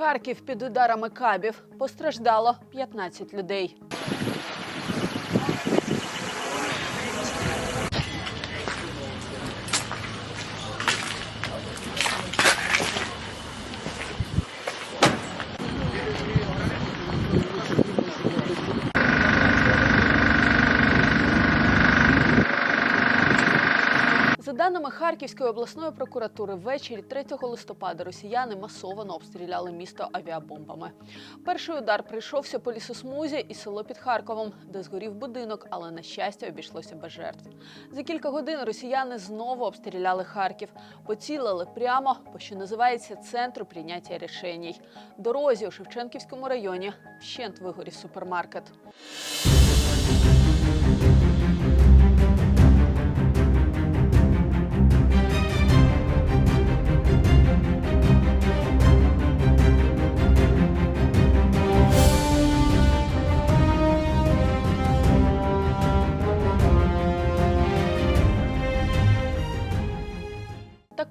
Харків під ударами кабів постраждало 15 людей. За даними Харківської обласної прокуратури, ввечері 3 листопада росіяни масово обстріляли місто авіабомбами. Перший удар прийшовся по лісосмузі і село під Харковом, де згорів будинок, але на щастя обійшлося без жертв. За кілька годин росіяни знову обстріляли Харків, поцілили прямо по що називається центру прийняття рішень. Дорозі у Шевченківському районі вщент вигорів супермаркет.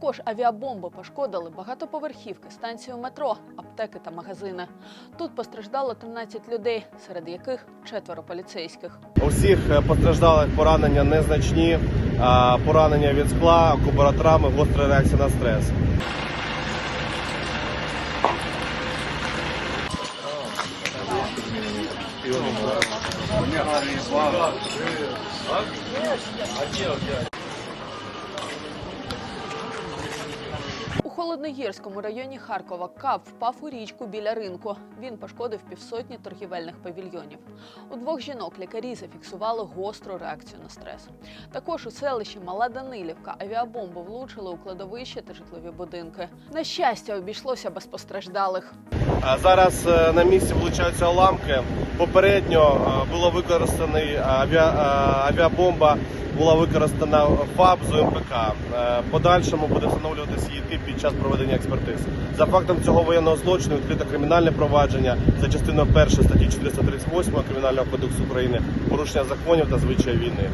Також авіабомби пошкодили багатоповерхівки, станцію метро, аптеки та магазини. Тут постраждало 13 людей, серед яких четверо поліцейських. У всіх е, постраждалих поранення незначні, а поранення від скла, кубаротрами, гостра реакція на стрес. У Холодногірському районі Харкова кап впав у річку біля ринку. Він пошкодив півсотні торгівельних павільйонів. У двох жінок лікарі зафіксували гостру реакцію на стрес. Також у селищі Мала Данилівка авіабомби влучили у кладовище та житлові будинки. На щастя, обійшлося без постраждалих. Зараз е, на місці влучаються уламки. Попередньо е, було використаний авіа, е, авіабомба, була використана ФАБ з УМПК. Е, Подальшому буде встановлюватися її тип під час проведення експертиз. За фактом цього воєнного злочину відкрите кримінальне провадження за частиною 1 статті 438 Кримінального кодексу України порушення законів та звичаї війни.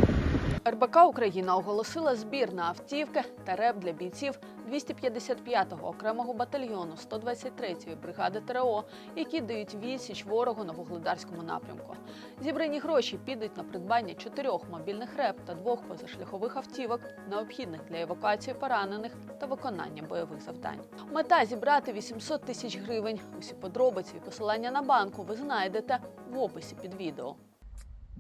РБК Україна оголосила збір на автівки та реп для бійців 255-го окремого батальйону 123-ї бригади ТРО, які дають відсіч ворогу на вугледарському напрямку. Зібрані гроші підуть на придбання чотирьох мобільних реп та двох позашляхових автівок, необхідних для евакуації поранених та виконання бойових завдань. Мета зібрати 800 тисяч гривень. Усі подробиці і посилання на банку ви знайдете в описі під відео.